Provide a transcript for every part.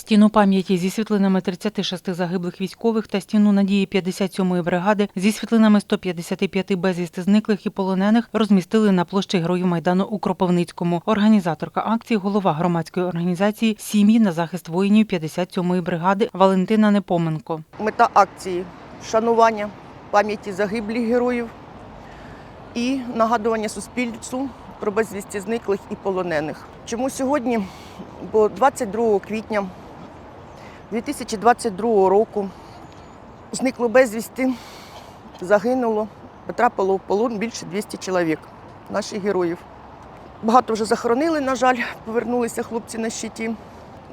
Стіну пам'яті зі світлинами 36 загиблих військових та стіну надії 57-ї бригади зі світлинами 155 безвісти зниклих і полонених розмістили на площі Героїв Майдану у Кропивницькому. Організаторка акції, голова громадської організації Сім'ї на захист воїнів 57-ї бригади Валентина Непоменко. Мета акції вшанування пам'яті загиблих героїв і нагадування суспільству про безвісті зниклих і полонених. Чому сьогодні? Бо 22 квітня 2022 року зникло безвісти, загинуло, потрапило в полон більше 200 чоловік, наших героїв. Багато вже захоронили, на жаль, повернулися хлопці на щиті.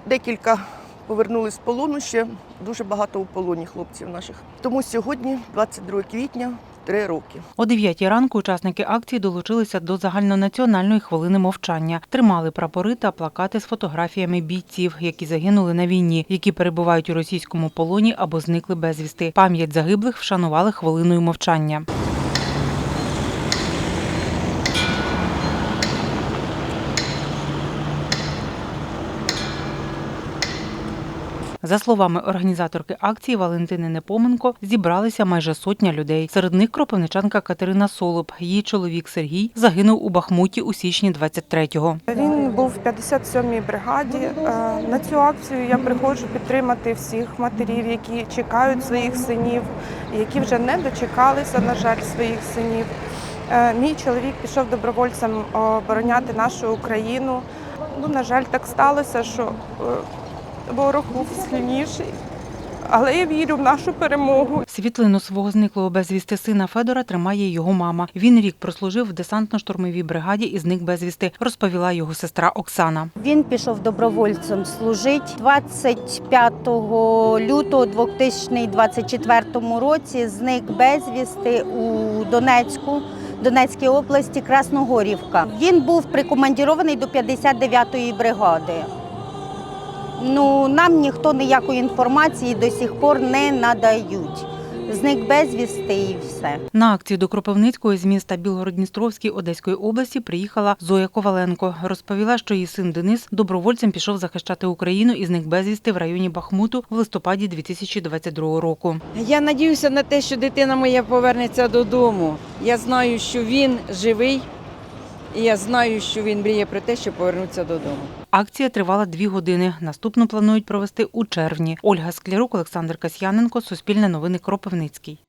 Декілька повернулись з полону ще дуже багато у полоні хлопців наших. Тому сьогодні, 22 квітня, три роки. О 9 ранку учасники акції долучилися до загальнонаціональної хвилини мовчання. Тримали прапори та плакати з фотографіями бійців, які загинули на війні, які перебувають у російському полоні або зникли безвісти. Пам'ять загиблих вшанували хвилиною мовчання. За словами організаторки акції Валентини Непоменко, зібралися майже сотня людей. Серед них кропивничанка Катерина Солоб. Її чоловік Сергій загинув у Бахмуті у січні 23-го. Він був в 57-й бригаді. Е, На цю акцію я приходжу підтримати всіх матерів, які чекають своїх синів, які вже не дочекалися, на жаль, своїх синів. Е, Мій чоловік пішов добровольцем обороняти нашу Україну. Ну, на жаль, так сталося, що ворог був сильніший. Але я вірю в нашу перемогу. Світлину свого зниклого безвісти сина Федора тримає його мама. Він рік прослужив в десантно-штурмовій бригаді і зник безвісти, розповіла його сестра Оксана. Він пішов добровольцем служити 25 лютого 2024 році. Зник безвісти у Донецьку. Донецькій області Красногорівка. Він був прикомандірований до 59-ї бригади. Ну, нам ніхто ніякої інформації до сих пор не надають. Зник безвісти і все. На акцію до Кропивницького з міста Білгород-Дністровський Одеської області приїхала Зоя Коваленко. Розповіла, що її син Денис добровольцем пішов захищати Україну і зник безвісти в районі Бахмуту в листопаді 2022 року. Я надіюся на те, що дитина моя повернеться додому. Я знаю, що він живий, і я знаю, що він мріє про те, щоб повернутися додому. Акція тривала дві години. Наступну планують провести у червні. Ольга Склярук, Олександр Касьяненко, Суспільне новини Кропивницький.